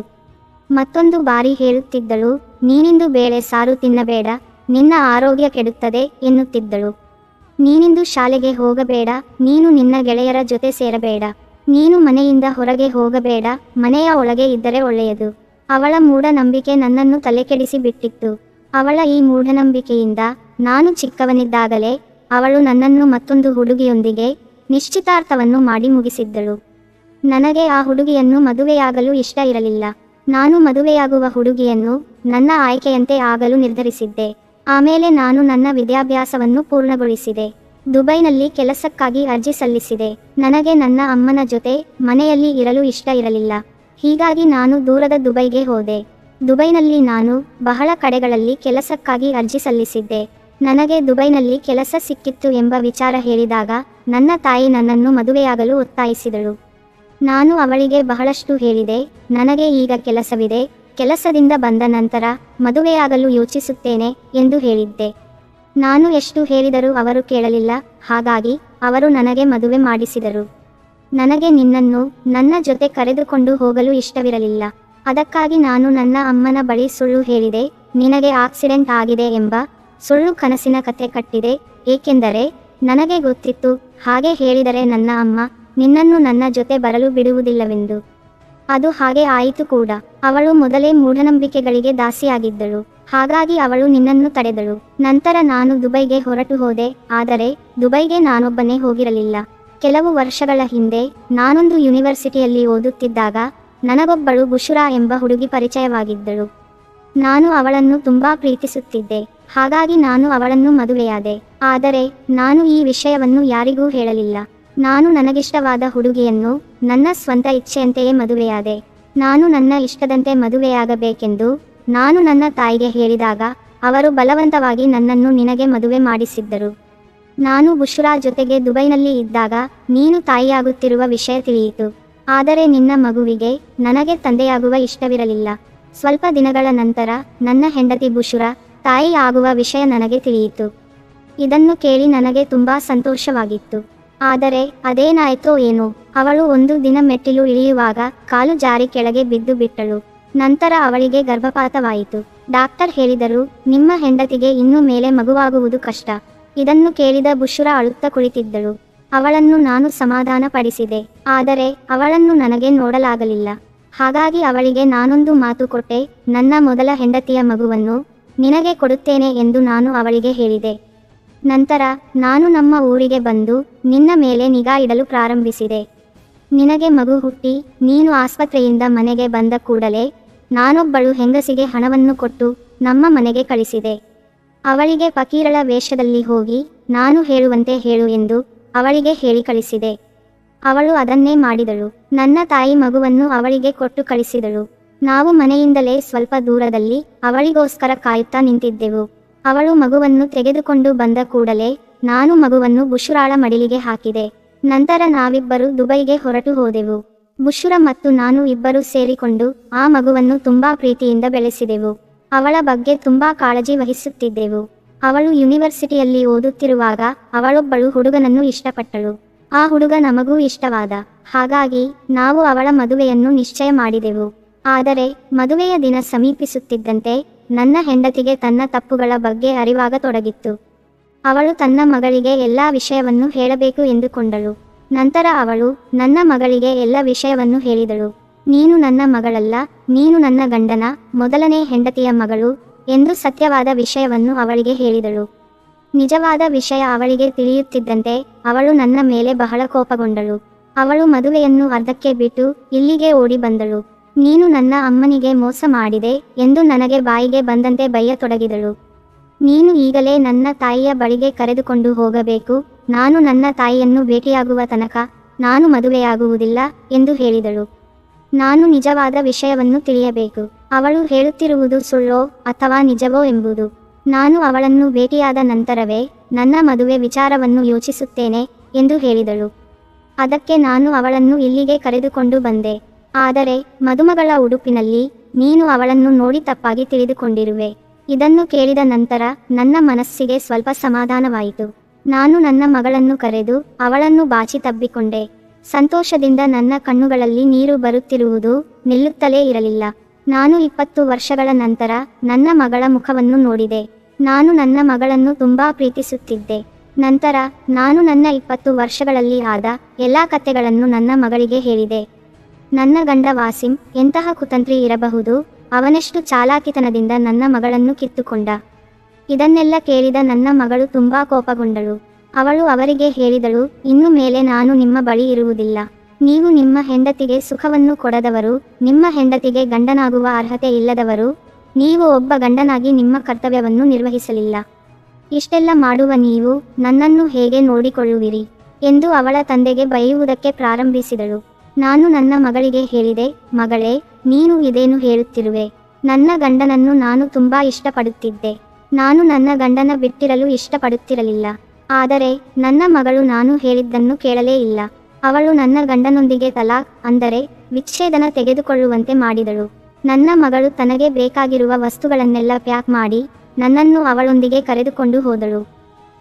A: ಮತ್ತೊಂದು ಬಾರಿ ಹೇಳುತ್ತಿದ್ದಳು, ನೀನಿಂದು ಬೇಳೆ ಸಾರು ತಿನ್ನಬೇಡ, ನಿನ್ನ ಆರೋಗ್ಯ ಕೆಡುತ್ತದೆ, ಎನ್ನುತ್ತಿದ್ದಳು. ನೀನಿಂದು ಶಾಲೆಗೆ ಹೋಗಬೇಡ, ನೀನು ನಿನ್ನ ಗೆಳೆಯರ ಜೊತೆ ಸೇರಬೇಡ ನೀನು ಮನೆಯಿಂದ ಹೊರಗೆ ಹೋಗಬೇಡ, ಮನೆಯ ಒಳಗೆ ಇದ್ದರೆ ಒಳ್ಳೆಯದು. ಅವಳ ಮೂಢನಂಬಿಕೆ ನನ್ನನ್ನು ತಲೆಕೆಡಿಸಿ ಬಿಟ್ಟಿತ್ತು ಅವಳ ಈ ಮೂಢನಂಬಿಕೆಯಿಂದ ನಾನು ಚಿಕ್ಕವನಿದ್ದಾಗಲೇ ಅವಳು ನನ್ನನ್ನು ಮತ್ತೊಂದು ಹುಡುಗಿಯೊಂದಿಗೆ ನಿಶ್ಚಿತಾರ್ಥವನ್ನು ಮಾಡಿ ಮುಗಿಸಿದ್ದಳು. ನನಗೆ ಆ ಹುಡುಗಿಯನ್ನು ಮದುವೆಯಾಗಲು ಇಷ್ಟ ಇರಲಿಲ್ಲ. ನಾನು ಮದುವೆಯಾಗುವ ಹುಡುಗಿಯನ್ನು ನನ್ನ ಆಯ್ಕೆಯಂತೆ ಆಗಲು ನಿರ್ಧರಿಸಿದ್ದೆ. ಆಮೇಲೆ ನಾನು ನನ್ನ ವಿದ್ಯಾಭ್ಯಾಸವನ್ನು ಪೂರ್ಣಗೊಳಿಸಿದೆ. ದುಬೈನಲ್ಲಿ ಕೆಲಸಕ್ಕಾಗಿ ಅರ್ಜಿ ಸಲ್ಲಿಸಿದೆ. ನನಗೆ ನನ್ನ ಅಮ್ಮನ ಜೊತೆ ಮನೆಯಲ್ಲಿ ಇರಲು ಇಷ್ಟ ಇರಲಿಲ್ಲ. ಹೀಗಾಗಿ ನಾನು ದೂರದ ದುಬೈಗೆ ಹೋದೆ. ದುಬೈನಲ್ಲಿ ನಾನು ಬಹಳ ಕಡೆಗಳಲ್ಲಿ ಕೆಲಸಕ್ಕಾಗಿ ಅರ್ಜಿ ಸಲ್ಲಿಸಿದ್ದೆ. ನನಗೆ ದುಬೈನಲ್ಲಿ ಕೆಲಸ ಸಿಕ್ಕಿತ್ತು ಎಂಬ ವಿಚಾರ ಹೇಳಿದಾಗ ನನ್ನ ತಾಯಿ ನನ್ನನ್ನು ಮದುವೆಯಾಗಲು ಒತ್ತಾಯಿಸಿದಳು. ನಾನು ಅವಳಿಗೆ ಬಹಳಷ್ಟು ಹೇಳಿದೆ, ನನಗೆ ಈಗ ಕೆಲಸವಿದೆ, ಕೆಲಸದಿಂದ ಬಂದ ನಂತರ ಮದುವೆಯಾಗಲು ಯೋಚಿಸುತ್ತೇನೆ ಎಂದು ಹೇಳಿದ್ದೆ. ನಾನು ಎಷ್ಟು ಹೇಳಿದರೂ ಅವರು ಕೇಳಲಿಲ್ಲ, ಹಾಗಾಗಿ ಅವರು ನನಗೆ ಮದುವೆ ಮಾಡಿಸಿದರು. ನನಗೆ ನಿನ್ನನ್ನು, ನನ್ನ ಜೊತೆ ಕರೆದುಕೊಂಡು ಹೋಗಲು ಇಷ್ಟವಿರಲಿಲ್ಲ. ಅದಕ್ಕಾಗಿ ನಾನು ನನ್ನ ಅಮ್ಮನ ಬಳಿ ಸುಳ್ಳು ಹೇಳಿದೆ, ನಿನಗೆ ಆಕ್ಸಿಡೆಂಟ್ ಆಗಿದೆ ಎಂಬ ಸುಳ್ಳು ಕನಸಿನ ಕತೆ ಕಟ್ಟಿದೆ, ಏಕೆಂದರೆ ನನಗೆ ಗೊತ್ತಿತ್ತು, ಹಾಗೆ ಹೇಳಿದರೆ ನನ್ನ ಅಮ್ಮ ನಿನ್ನನ್ನು ನನ್ನ ಜೊತೆ ಬರಲು ಬಿಡುವುದಿಲ್ಲವೆಂದು. ಅದು ಹಾಗೆ ಆಯಿತು ಕೂಡ. ಅವಳು ಮೊದಲೇ ಮೂಢನಂಬಿಕೆಗಳಿಗೆ ದಾಸಿಯಾಗಿದ್ದಳು. ಹಾಗಾಗಿ ಅವಳು ನಿನ್ನನ್ನು ತಡೆದಳು. ನಂತರ ನಾನು ದುಬೈಗೆ ಹೊರಟು ಹೋದೆ. ಆದರೆ, ದುಬೈಗೆ ನಾನೊಬ್ಬನೇ ಹೋಗಿರಲಿಲ್ಲ. ಕೆಲವು ವರ್ಷಗಳ ಹಿಂದೆ, ನಾನೊಂದು ಯೂನಿವರ್ಸಿಟಿಯಲ್ಲಿ ಓದುತ್ತಿದ್ದಾಗ, ನನಗೊಬ್ಬಳು ಬುಷುರಾ ಎಂಬ ಹುಡುಗಿ ಪರಿಚಯವಾಗಿದ್ದಳು. ನಾನು ಅವಳನ್ನು ತುಂಬಾ ಪ್ರೀತಿಸುತ್ತಿದ್ದೆ. ಹಾಗಾಗಿ ನಾನು ಅವಳನ್ನು ಮದುವೆಯಾದೆ. ಆದರೆ, ನಾನು ಈ ವಿಷಯವನ್ನು ಯಾರಿಗೂ ಹೇಳಲಿಲ್ಲ. ನಾನು ನನಗಿಷ್ಟವಾದ ಹುಡುಗಿಯನ್ನು, ನನ್ನ ಸ್ವಂತ ಇಚ್ಛೆಯಂತೆಯೇ ಮದುವೆಯಾದೆ. ನಾನು ನನ್ನ ಇಷ್ಟದಂತೆ ಮದುವೆಯಾಗಬೇಕೆಂದು ನಾನು ನನ್ನ ತಾಯಿಗೆ ಹೇಳಿದಾಗ ಅವರು ಬಲವಂತವಾಗಿ ನನ್ನನ್ನು ನಿನಗೆ ಮದುವೆ ಮಾಡಿಸಿದ್ದರು. ನಾನು ಬುಷುರಾ ಜೊತೆಗೆ ದುಬೈನಲ್ಲಿ ಇದ್ದಾಗ ನೀನು ತಾಯಿಯಾಗುತ್ತಿರುವ ವಿಷಯ ತಿಳಿಯಿತು. ಆದರೆ ನಿನ್ನ ಮಗುವಿಗೆ ನನಗೆ ತಂದೆಯಾಗುವ ಇಷ್ಟವಿರಲಿಲ್ಲ. ಸ್ವಲ್ಪ ದಿನಗಳ ನಂತರ ನನ್ನ ಹೆಂಡತಿ ಬುಷುರಾ ತಾಯಿ ಆಗುವ ವಿಷಯ ನನಗೆ ತಿಳಿಯಿತು. ಇದನ್ನು ಕೇಳಿ ನನಗೆ ತುಂಬಾ ಸಂತೋಷವಾಗಿತ್ತು. ಆದರೆ ಅದೇನಾಯ್ತೋ ಏನೋ, ಅವಳು ಒಂದು ದಿನ ಮೆಟ್ಟಿಲು ಇಳಿಯುವಾಗ ಕಾಲು ಜಾರಿ ಕೆಳಗೆ ಬಿದ್ದು ಬಿಟ್ಟಳು. ನಂತರ ಅವಳಿಗೆ ಗರ್ಭಪಾತವಾಯಿತು. ಡಾಕ್ಟರ್ ಹೇಳಿದರು, ನಿಮ್ಮ ಹೆಂಡತಿಗೆ ಇನ್ನು ಮೇಲೆ ಮಗುವಾಗುವುದು ಕಷ್ಟ. ಇದನ್ನು ಕೇಳಿದ ಬುಷುರ ಅಳುತ್ತ ಕುಳಿತಿದ್ದಳು. ಅವಳನ್ನು ನಾನು ಸಮಾಧಾನ ಪಡಿಸಿದೆ ಆದರೆ ಅವಳನ್ನು ನನಗೆ ನೋಡಲಾಗಲಿಲ್ಲ. ಹಾಗಾಗಿ ಅವಳಿಗೆ ನಾನೊಂದು ಮಾತು ಕೊಟ್ಟೆ, ನನ್ನ ಮೊದಲ ಹೆಂಡತಿಯ ಮಗುವನ್ನು ನಿನಗೆ ಕೊಡುತ್ತೇನೆ ಎಂದು ನಾನು ಅವಳಿಗೆ ಹೇಳಿದೆ. ನಂತರ, ನಾನು ನಮ್ಮ ಊರಿಗೆ ಬಂದು ನಿನ್ನ ಮೇಲೆ ನಿಗಾ ಇಡಲು ಪ್ರಾರಂಭಿಸಿದೆ. ನಿನಗೆ ಮಗು ಹುಟ್ಟಿ, ನೀನು ಆಸ್ಪತ್ರೆಯಿಂದ ಮನೆಗೆ ಬಂದ ಕೂಡಲೇ ನಾನೊಬ್ಬಳು ಹೆಂಗಸಿಗೆ ಹಣವನ್ನು ಕೊಟ್ಟು ನಮ್ಮ ಮನೆಗೆ ಕಳಿಸಿದೆ. ಅವಳಿಗೆ ಫಕೀರಳ ವೇಷದಲ್ಲಿ ಹೋಗಿ, ನಾನು ಹೇಳುವಂತೆ ಹೇಳು ಎಂದು ಅವಳಿಗೆ ಹೇಳಿ ಕಳಿಸಿದೆ. ಅವಳು ಅದನ್ನೇ ಮಾಡಿದಳು. ನನ್ನ ತಾಯಿ ಮಗುವನ್ನು ಅವಳಿಗೆ ಕೊಟ್ಟು ಕಳಿಸಿದಳು. ನಾವು ಮನೆಯಿಂದಲೇ ಸ್ವಲ್ಪ ದೂರದಲ್ಲಿ ಅವಳಿಗೋಸ್ಕರ ಕಾಯುತ್ತಾ ನಿಂತಿದ್ದೆವು. ಅವಳು ಮಗುವನ್ನು ತೆಗೆದುಕೊಂಡು ಬಂದ ಕೂಡಲೇ ನಾನು ಮಗುವನ್ನು ಬುಷುರಾಳ ಮಡಿಲಿಗೆ ಹಾಕಿದೆ. ನಂತರ ನಾವಿಬ್ಬರು ದುಬೈಗೆ ಹೊರಟು ಹೋದೆವು. ಬುಷುರ ಮತ್ತು ನಾನು ಇಬ್ಬರು ಸೇರಿಕೊಂಡು ಆ ಮಗುವನ್ನು ತುಂಬಾ ಪ್ರೀತಿಯಿಂದ ಬೆಳೆಸಿದೆವು. ಅವಳ ಬಗ್ಗೆ ತುಂಬಾ ಕಾಳಜಿ ವಹಿಸುತ್ತಿದ್ದೆವು. ಅವಳು ಯೂನಿವರ್ಸಿಟಿಯಲ್ಲಿ ಓದುತ್ತಿರುವಾಗ ಅವಳೊಬ್ಬಳು ಹುಡುಗನನ್ನು ಇಷ್ಟಪಟ್ಟಳು. ಆ ಹುಡುಗ ನಮಗೂ ಇಷ್ಟವಾದ ಹಾಗಾಗಿ ನಾವು ಅವಳ ಮದುವೆಯನ್ನು ನಿಶ್ಚಯ ಮಾಡಿದೆವು. ಆದರೆ ಮದುವೆಯ ದಿನ ಸಮೀಪಿಸುತ್ತಿದ್ದಂತೆ ನನ್ನ ಹೆಂಡತಿಗೆ ತನ್ನ ತಪ್ಪುಗಳ ಬಗ್ಗೆ ಅರಿವಾಗತೊಡಗಿತ್ತು. ಅವಳು ತನ್ನ ಮಗಳಿಗೆ ಎಲ್ಲಾ ವಿಷಯವನ್ನು ಹೇಳಬೇಕು ಎಂದುಕೊಂಡಳು. ನಂತರ ಅವಳು ನನ್ನ ಮಗಳಿಗೆ ಎಲ್ಲ ವಿಷಯವನ್ನು ಹೇಳಿದಳು. ನೀನು ನನ್ನ ಮಗಳಲ್ಲ, ನೀನು ನನ್ನ ಗಂಡನ, ಮೊದಲನೇ ಹೆಂಡತಿಯ ಮಗಳು ಎಂದು ಸತ್ಯವಾದ ವಿಷಯವನ್ನು ಅವಳಿಗೆ ಹೇಳಿದಳು. ನಿಜವಾದ ವಿಷಯ ಅವಳಿಗೆ ತಿಳಿಯುತ್ತಿದ್ದಂತೆ ಅವಳು ನನ್ನ ಮೇಲೆ ಬಹಳ ಕೋಪಗೊಂಡಳು. ಅವಳು ಮದುವೆಯನ್ನು ಅರ್ಧಕ್ಕೆ ಬಿಟ್ಟು ಇಲ್ಲಿಗೆ ಓಡಿ ಬಂದಳು. ನೀನು ನನ್ನ ಅಮ್ಮನಿಗೆ ಮೋಸ ಮಾಡಿದೆ ಎಂದು ನನಗೆ ಬಾಯಿಗೆ ಬಂದಂತೆ ಬೈಯತೊಡಗಿದಳು. ನೀನು ಈಗಲೇ ನನ್ನ ತಾಯಿಯ ಬಳಿಗೆ ಕರೆದುಕೊಂಡು ಹೋಗಬೇಕು ನಾನು ನನ್ನ ತಾಯಿಯನ್ನು ಭೇಟಿಯಾಗುವ ತನಕ ನಾನು ಮದುವೆಯಾಗುವುದಿಲ್ಲ ಎಂದು ಹೇಳಿದಳು. ನಾನು ನಿಜವಾದ ವಿಷಯವನ್ನು ತಿಳಿಯಬೇಕು. ಅವಳು ಹೇಳುತ್ತಿರುವುದು ಸುಳ್ಳೋ ಅಥವಾ ನಿಜವೋ ಎಂಬುದು. ನಾನು ಅವಳನ್ನು ಭೇಟಿಯಾದ ನಂತರವೇ ನನ್ನ ಮದುವೆ ವಿಚಾರವನ್ನು ಯೋಚಿಸುತ್ತೇನೆ ಎಂದು ಹೇಳಿದಳು. ಅದಕ್ಕೆ ನಾನು ಅವಳನ್ನು ಇಲ್ಲಿಗೆ ಕರೆದುಕೊಂಡು ಬಂದೆ. ಆದರೆ ಮದುಮಗಳ ಉಡುಪಿನಲ್ಲಿ ನೀನು ಅವಳನ್ನು ನೋಡಿ ತಪ್ಪಾಗಿ ತಿಳಿದುಕೊಂಡಿರುವೆ. ಇದನ್ನು ಕೇಳಿದ ನಂತರ ನನ್ನ ಮನಸ್ಸಿಗೆ ಸ್ವಲ್ಪ ಸಮಾಧಾನವಾಯಿತು. ನಾನು ನನ್ನ ಮಗಳನ್ನು ಕರೆದು ಅವಳನ್ನು ಬಾಚಿ ತಬ್ಬಿಕೊಂಡೆ. ಸಂತೋಷದಿಂದ ನನ್ನ ಕಣ್ಣುಗಳಲ್ಲಿ ನೀರು ಬರುತ್ತಿರುವುದು ನಿಲ್ಲುತ್ತಲೇ ಇರಲಿಲ್ಲ. ನಾನು ಇಪ್ಪತ್ತು ವರ್ಷಗಳ ನಂತರ ನನ್ನ ಮಗಳ ಮುಖವನ್ನು ನೋಡಿದೆ. ನಾನು ನನ್ನ ಮಗಳನ್ನು ತುಂಬಾ ಪ್ರೀತಿಸುತ್ತಿದ್ದೆ. ನಂತರ ನಾನು ನನ್ನ ಇಪ್ಪತ್ತು ವರ್ಷಗಳಲ್ಲಿ ಆದ ಎಲ್ಲಾ ಕಥೆಗಳನ್ನು ನನ್ನ ಮಗಳಿಗೆ ಹೇಳಿದೆ. ನನ್ನ ಗಂಡ ವಾಸಿಂ ಎಂತಹ ಕುತಂತ್ರಿ ಇರಬಹುದು? ಅವನೆಷ್ಟು ಚಾಲಾಕಿತನದಿಂದ ನನ್ನ ಮಗಳನ್ನು ಕಿತ್ತುಕೊಂಡ. ಇದನ್ನೆಲ್ಲ ಕೇಳಿದ ನನ್ನ ಮಗಳು ತುಂಬಾ ಕೋಪಗೊಂಡಳು. ಅವಳು ಅವರಿಗೆ ಹೇಳಿದಳು, ಇನ್ನು ಮೇಲೆ ನಾನು ನಿಮ್ಮ ಬಳಿ ಇರುವುದಿಲ್ಲ. ನೀವು ನಿಮ್ಮ ಹೆಂಡತಿಗೆ ಸುಖವನ್ನು ಕೊಡದವರು, ನಿಮ್ಮ ಹೆಂಡತಿಗೆ ಗಂಡನಾಗುವ ಅರ್ಹತೆ ಇಲ್ಲದವರು, ನೀವು ಒಬ್ಬ ಗಂಡನಾಗಿ ನಿಮ್ಮ ಕರ್ತವ್ಯವನ್ನು ನಿರ್ವಹಿಸಲಿಲ್ಲ. ಇಷ್ಟೆಲ್ಲ ಮಾಡುವ ನೀವು ನನ್ನನ್ನು ಹೇಗೆ ನೋಡಿಕೊಳ್ಳುವಿರಿ? ಎಂದು ಅವಳ ತಂದೆಗೆ ಬೈಯುವುದಕ್ಕೆ ಪ್ರಾರಂಭಿಸಿದಳು. ನಾನು ನನ್ನ ಮಗಳಿಗೆ ಹೇಳಿದೆ, ಮಗಳೇ, ನೀನು ಇದೇನು ಹೇಳುತ್ತಿರುವೆ? ನನ್ನ ಗಂಡನನ್ನು ನಾನು ತುಂಬಾ ಇಷ್ಟಪಡುತ್ತಿದ್ದೆ. ನಾನು ನನ್ನ ಗಂಡನ ಬಿಟ್ಟಿರಲು ಇಷ್ಟಪಡುತ್ತಿರಲಿಲ್ಲ. ಆದರೆ ನನ್ನ ಮಗಳು ನಾನು ಹೇಳಿದ್ದನ್ನು ಕೇಳಲೇ ಇಲ್ಲ. ಅವಳು ನನ್ನ ಗಂಡನೊಂದಿಗೆ ತಲಾಕ್ ಅಂದರೆ ವಿಚ್ಛೇದನ ತೆಗೆದುಕೊಳ್ಳುವಂತೆ ಮಾಡಿದಳು. ನನ್ನ ಮಗಳು ತನಗೆ ಬೇಕಾಗಿರುವ ವಸ್ತುಗಳನ್ನೆಲ್ಲ ಪ್ಯಾಕ್ ಮಾಡಿ ನನ್ನನ್ನು ಅವಳೊಂದಿಗೆ ಕರೆದುಕೊಂಡು ಹೋದಳು.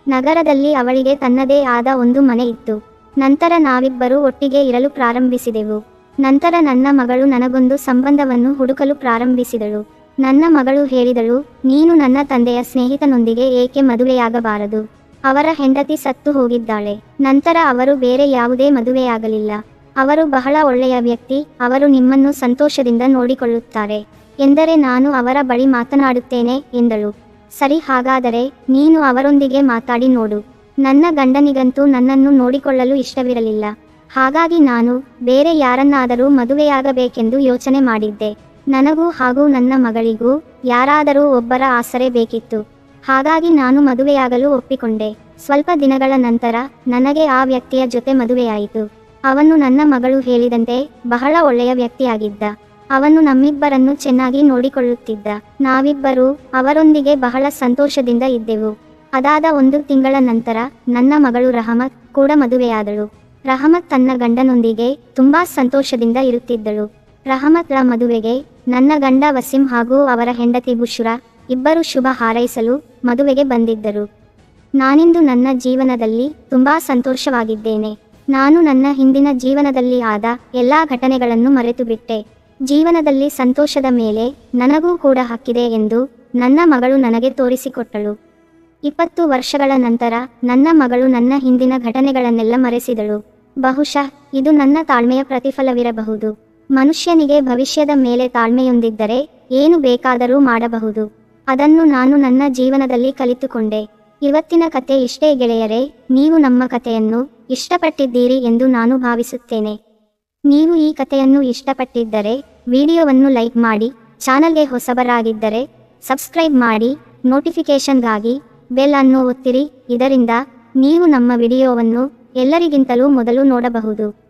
A: ನಗರದಲ್ಲಿ ಅವಳಿಗೆ ತನ್ನದೇ ಆದ ಒಂದು ಮನೆ ಇತ್ತು. ನಂತರ ನಾವಿಬ್ಬರೂ ಒಟ್ಟಿಗೆ ಇರಲು ಪ್ರಾರಂಭಿಸಿದೆವು. ನಂತರ ನನ್ನ ಮಗಳು ನನಗೊಂದು ಸಂಬಂಧವನ್ನು ಹುಡುಕಲು ಪ್ರಾರಂಭಿಸಿದಳು. ನನ್ನ ಮಗಳು ಹೇಳಿದಳು, ನೀನು ನನ್ನ ತಂದೆಯ ಸ್ನೇಹಿತನೊಂದಿಗೆ ಏಕೆ ಮದುವೆಯಾಗಬಾರದು? ಅವರ ಹೆಂಡತಿ ಸತ್ತು ಹೋಗಿದ್ದಾಳೆ. ನಂತರ ಅವರು ಬೇರೆ ಯಾವುದೇ ಮದುವೆಯಾಗಲಿಲ್ಲ. ಅವರು ಬಹಳ ಒಳ್ಳೆಯ ವ್ಯಕ್ತಿ, ಅವರು ನಿಮ್ಮನ್ನು ಸಂತೋಷದಿಂದ ನೋಡಿಕೊಳ್ಳುತ್ತಾರೆ. ಎಂದರೆ ನಾನು ಅವರ ಬಳಿ ಮಾತನಾಡುತ್ತೇನೆ, ಎಂದಳು. ಸರಿ, ಹಾಗಾದರೆ ನೀನು ಅವರೊಂದಿಗೆ ಮಾತಾಡಿ ನೋಡು. ನನ್ನ ಗಂಡನಿಗಂತೂ ನನ್ನನ್ನು ನೋಡಿಕೊಳ್ಳಲು ಇಷ್ಟವಿರಲಿಲ್ಲ. ಹಾಗಾಗಿ ನಾನು ಬೇರೆ ಯಾರನ್ನಾದರೂ ಮದುವೆಯಾಗಬೇಕೆಂದು ಯೋಚನೆ ಮಾಡಿದ್ದೆ. ನನಗೂ ಹಾಗೂ ನನ್ನ ಮಗಳಿಗೂ ಯಾರಾದರೂ ಒಬ್ಬರ ಆಸರೆ ಬೇಕಿತ್ತು. ಹಾಗಾಗಿ ನಾನು ಮದುವೆಯಾಗಲು ಒಪ್ಪಿಕೊಂಡೆ. ಸ್ವಲ್ಪ ದಿನಗಳ ನಂತರ ನನಗೆ ಆ ವ್ಯಕ್ತಿಯ ಜೊತೆ ಮದುವೆಯಾಯಿತು. ಅವನು ನನ್ನ ಮಗಳು ಹೇಳಿದಂತೆ ಬಹಳ ಒಳ್ಳೆಯ ವ್ಯಕ್ತಿಯಾಗಿದ್ದ. ಅವನು ನಮ್ಮಿಬ್ಬರನ್ನು ಚೆನ್ನಾಗಿ ನೋಡಿಕೊಳ್ಳುತ್ತಿದ್ದ. ನಾವಿಬ್ಬರೂ ಅವರೊಂದಿಗೆ ಬಹಳ ಸಂತೋಷದಿಂದ ಇದ್ದೆವು. ಅದಾದ ಒಂದು ತಿಂಗಳ ನಂತರ ನನ್ನ ಮಗಳು ರಹಮತ್ ಕೂಡ ಮದುವೆಯಾದಳು. ರಹಮತ್ ತನ್ನ ಗಂಡನೊಂದಿಗೆ ತುಂಬಾ ಸಂತೋಷದಿಂದ ಇರುತ್ತಿದ್ದಳು. ರಹಮತ್ರ ಮದುವೆಗೆ ನನ್ನ ಗಂಡ ವಸೀಂ ಹಾಗೂ ಅವರ ಹೆಂಡತಿ ಬುಷ್ರಾ ಇಬ್ಬರು ಶುಭ ಹಾರೈಸಲು ಮದುವೆಗೆ ಬಂದಿದ್ದರು. ನಾನಿಂದು ನನ್ನ ಜೀವನದಲ್ಲಿ ತುಂಬಾ ಸಂತೋಷವಾಗಿದ್ದೇನೆ. ನಾನು ನನ್ನ ಹಿಂದಿನ ಜೀವನದಲ್ಲಿ ಆದ ಎಲ್ಲಾ ಘಟನೆಗಳನ್ನು ಮರೆತು ಬಿಟ್ಟೆ ಜೀವನದಲ್ಲಿ ಸಂತೋಷದ ಮೇಲೆ ನನಗೂ ಕೂಡ ಹಕ್ಕಿದೆ ಎಂದು ನನ್ನ ಮಗಳು ನನಗೆ ತೋರಿಸಿಕೊಟ್ಟಳು. ಇಪ್ಪತ್ತು ವರ್ಷಗಳ ನಂತರ ನನ್ನ ಮಗಳು ನನ್ನ ಹಿಂದಿನ ಘಟನೆಗಳನ್ನೆಲ್ಲ ಮರೆಸಿದಳು. ಬಹುಶಃ ಇದು ನನ್ನ ತಾಳ್ಮೆಯ ಪ್ರತಿಫಲವಿರಬಹುದು. ಮನುಷ್ಯನಿಗೆ ಭವಿಷ್ಯದ ಮೇಲೆ ತಾಳ್ಮೆಯೊಂದಿದ್ದರೆ ಏನು ಬೇಕಾದರೂ ಮಾಡಬಹುದು. ಅದನ್ನು ನಾನು ನನ್ನ ಜೀವನದಲ್ಲಿ ಕಲಿತುಕೊಂಡೆ. ಇವತ್ತಿನ ಕತೆ ಇಷ್ಟೇ ಗೆಳೆಯರೇ, ನೀವು ನಮ್ಮ ಕಥೆಯನ್ನು ಇಷ್ಟಪಟ್ಟಿದ್ದೀರಿ ಎಂದು ನಾನು ಭಾವಿಸುತ್ತೇನೆ. ನೀವು ಈ ಕಥೆಯನ್ನು ಇಷ್ಟಪಟ್ಟಿದ್ದರೆ, ವಿಡಿಯೋವನ್ನು ಲೈಕ್ ಮಾಡಿ, ಚಾನಲ್ಗೆ ಹೊಸಬರಾಗಿದ್ದರೆ, ಸಬ್ಸ್ಕ್ರೈಬ್ ಮಾಡಿ, ನೋಟಿಫಿಕೇಷನ್ಗಾಗಿ ಬೆಲ್ ಅನ್ನು ಒತ್ತಿರಿ. ಇದರಿಂದ ನೀವು ನಮ್ಮ ವಿಡಿಯೋವನ್ನು ಎಲ್ಲರಿಗಿಂತಲೂ ಮೊದಲು ನೋಡಬಹುದು.